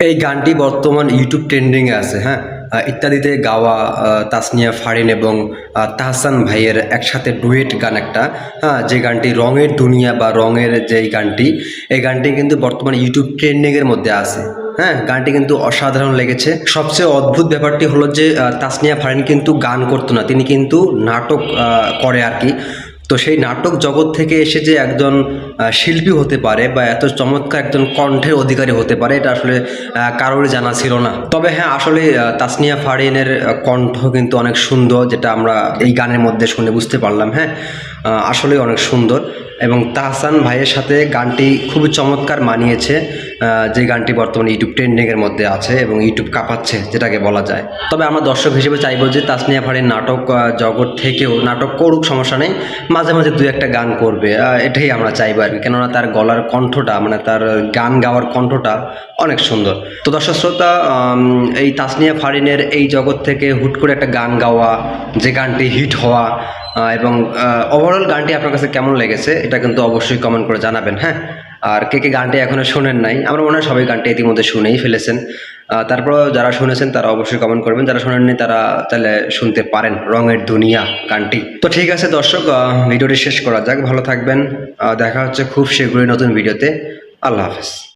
এই গানটি বর্তমান ইউটিউব ট্রেন্ডিংয়ে আছে হ্যাঁ? ইত্যাদিতে গাওয়া তাসনিয়া ফারিন এবং তাহসান ভাইয়ের একসাথে ডুয়েট গান একটা হ্যাঁ? যে গানটি রঙের দুনিয়া বা রঙের যেই গানটি, এই গানটি কিন্তু বর্তমানে ইউটিউব ট্রেন্ডিংয়ের মধ্যে আছে হ্যাঁ? গানটি কিন্তু অসাধারণ লেগেছে। সবচেয়ে অদ্ভুত ব্যাপারটি হলো যে তাসনিয়া ফারিন কিন্তু গান করতো না, তিনি কিন্তু নাটক করে আর কি। তো সেই নাটক জগৎ থেকে এসে যে একজন শিল্পী হতে পারে বা এত চমৎকার একজন কণ্ঠের অধিকারী হতে পারে এটা আসলে আহ, কারোরই জানা ছিল না। তবে হ্যাঁ আসলে তাসনিয়া ফারিনের কণ্ঠ কিন্তু অনেক সুন্দর যেটা আমরা এই গানের মধ্যে শুনে বুঝতে পারলাম হ্যাঁ? আহ, আসলেই অনেক সুন্দর এবং তাহসান ভাইয়ের সাথে গানটি খুবই চমৎকার মানিয়েছে। যে গানটি বর্তমানে ইউটিউব ট্রেন্ডিংয়ের মধ্যে আছে এবং ইউটিউব কাঁপাচ্ছে, যেটাকে বলা যায়। তবে আমরা দর্শক হিসেবে চাইব যে তাসনিয়া ফারিন নাটক জগৎ থেকেও নাটক করুক, সমস্যা নেই। মাঝে মাঝে দু একটা গান করবে এটাই আমরা চাইব আর কি। কেননা তার গলার কণ্ঠটা মানে তার গান গাওয়ার কণ্ঠটা অনেক সুন্দর। তো দর্শক শ্রোতা এই তাসনিয়া ফারিনের এই জগৎ থেকে হুট করে একটা গান গাওয়া, যে গানটি হিট হওয়া এবং ওভারঅল গানটি আপনার কাছে কেমন লেগেছে, এটা কিন্তু অবশ্যই কমেন্ট করে জানাবেন হ্যাঁ? আর কে কে গানটি এখনও শোনেন নাই, আমরা মনে হয় সবাই গানটি ইতিমধ্যে শুনেই ফেলেছেন। তারপর যারা শুনেছেন তারা অবশ্যই কমেন্ট করবেন, যারা শোনেননি তারা তাহলে শুনতে পারেন রঙের দুনিয়া গানটি। তো ঠিক আছে দর্শক ভিডিওটি শেষ করা যাক, ভালো থাকবেন দেখা হচ্ছে খুব শীঘ্রই নতুন ভিডিওতে, আল্লাহ হাফেজ।